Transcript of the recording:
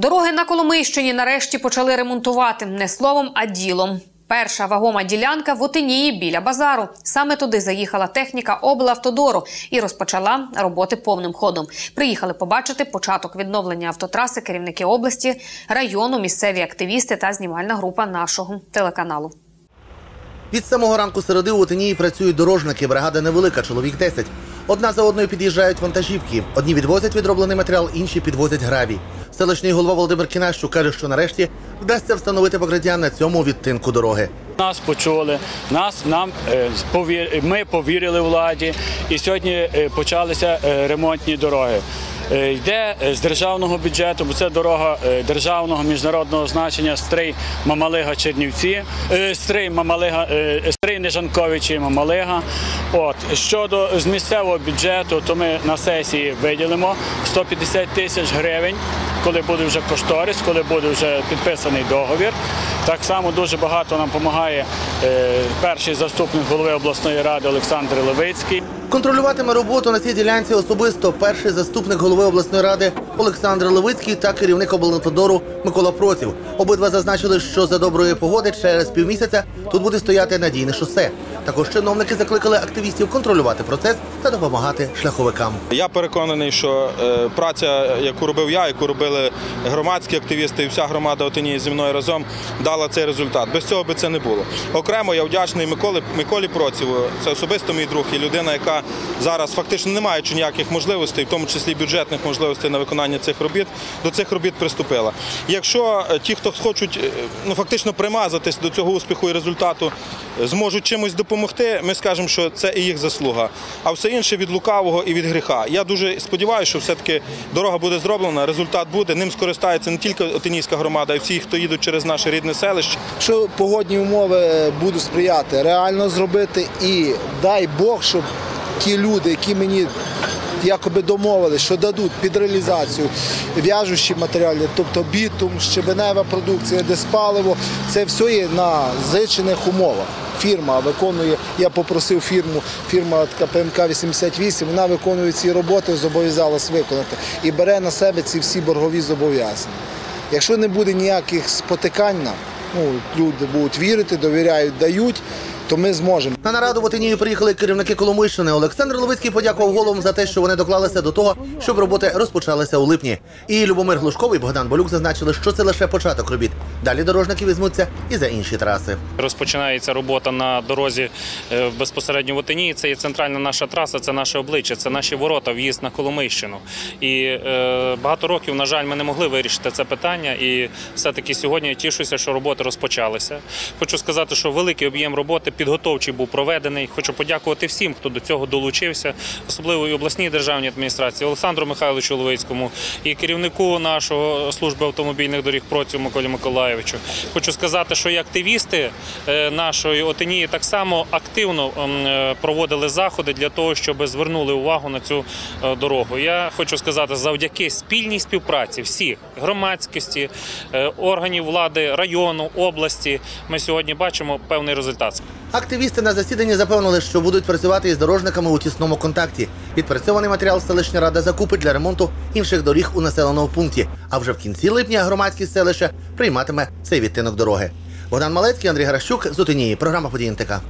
Дороги на Коломийщині нарешті почали ремонтувати не словом, а ділом. Перша вагома ділянка в Отинії біля базару. Саме туди заїхала техніка облавтодору і розпочала роботи повним ходом. Приїхали побачити початок відновлення автотраси керівники області, району, місцеві активісти та знімальна група нашого телеканалу. Від самого ранку середи у Отинії працюють дорожники. Бригада невелика, чоловік 10. Одна за одною під'їжджають вантажівки. Одні відвозять відроблений матеріал, інші підвозять гравій. Селищний голова Володимир Кінащук каже, що нарешті вдасться встановити покриття на цьому відтинку дороги. Нас почули, нас нам е, повір- ми повірили владі, і сьогодні е, почалися е, ремонтні дороги. Йде з державного бюджету, бо це дорога державного міжнародного значення Стрий Мамалига Чернівці, Стрий Мамалига, Стрий Нежанковичі Мамалига. От щодо з місцевого бюджету, то ми на сесії виділимо 150 тисяч гривень, коли буде вже кошторис, коли буде вже підписаний договір. Так само дуже багато нам допомагає е, перший заступник голови обласної ради Олександр Левицький. Контролюватиме роботу на цій ділянці особисто перший заступник голови обласної ради Олександр Левицький та керівник облавтодору Микола Проців. Обидва зазначили, що за доброї погоди через півмісяця тут буде стояти надійне шосе. Також чиновники закликали активістів контролювати процес та допомагати шляховикам. Я переконаний, що е, праця, яку робив я, яку робили громадські активісти і вся громада Отинії зі мною разом, дала цей результат. Без цього би це не було. Окремо я вдячний Миколі, Миколі Проціву. Це особисто мій друг і людина, яка зараз фактично не маючи ніяких можливостей, в тому числі бюджетних можливостей на виконання цих робіт, до цих робіт приступила. Якщо е, ті, хто хочуть е, ну фактично примазатись до цього успіху і результату, зможуть чимось допомогти, ми скажемо, що це і їх заслуга. А все інше від лукавого і від гріха. Я дуже сподіваюся, що все-таки дорога буде зроблена, результат буде. Ним скористається не тільки Отинійська громада, а й всі, хто їдуть через наше рідне селище. Якщо погодні умови будуть сприяти, реально зробити і дай Бог, щоб ті люди, які мені якоби домовились, що дадуть під реалізацію в'яжущі матеріали, тобто бітум, щебенева продукція, диспаливо, це все є на зичених умовах. Фірма виконує, я попросив фірму, фірма така ПМК 88, вона виконує ці роботи, зобов'язалась виконати і бере на себе ці всі боргові зобов'язання. Якщо не буде ніяких спотикань, нам, ну, люди будуть вірити, довіряють, дають, то ми зможемо. На нараду в Отинію приїхали керівники Коломийщини. Олександр Ловицький подякував головам за те, що вони доклалися до того, щоб роботи розпочалися у липні. І Любомир Глушков і Богдан Болюк зазначили, що це лише початок робіт. Далі дорожники візьмуться і за інші траси. Розпочинається робота на дорозі е, безпосередньо в Отині. Це є центральна наша траса, це наше обличчя, це наші ворота, в'їзд на Коломийщину. І е, багато років, на жаль, ми не могли вирішити це питання. І все-таки сьогодні я тішуся, що роботи розпочалися. Хочу сказати, що великий об'єм роботи підготовчий був проведений. Хочу подякувати всім, хто до цього долучився, особливо і обласній державній адміністрації, Олександру Михайловичу Ловицькому і керівнику нашого служби автомобільних доріг Процю Миколі Миколаєвичу. Хочу сказати, що і активісти е, нашої Отинії так само активно ем, е, проводили заходи для того, щоб звернули увагу на цю е, дорогу. Я хочу сказати, завдяки спільній співпраці всіх громадськості, органів влади, району, області, ми сьогодні бачимо певний результат. Активісти на засіданні запевнили, що будуть працювати із дорожниками у тісному контакті. Відпрацьований матеріал селищна рада закупить для ремонту інших доріг у населеному пункті. А вже в кінці липня громадське селище прийматиме цей відтинок дороги. Богдан Малецький, Андрій Гращук з Утинії. Програма «Події НТК».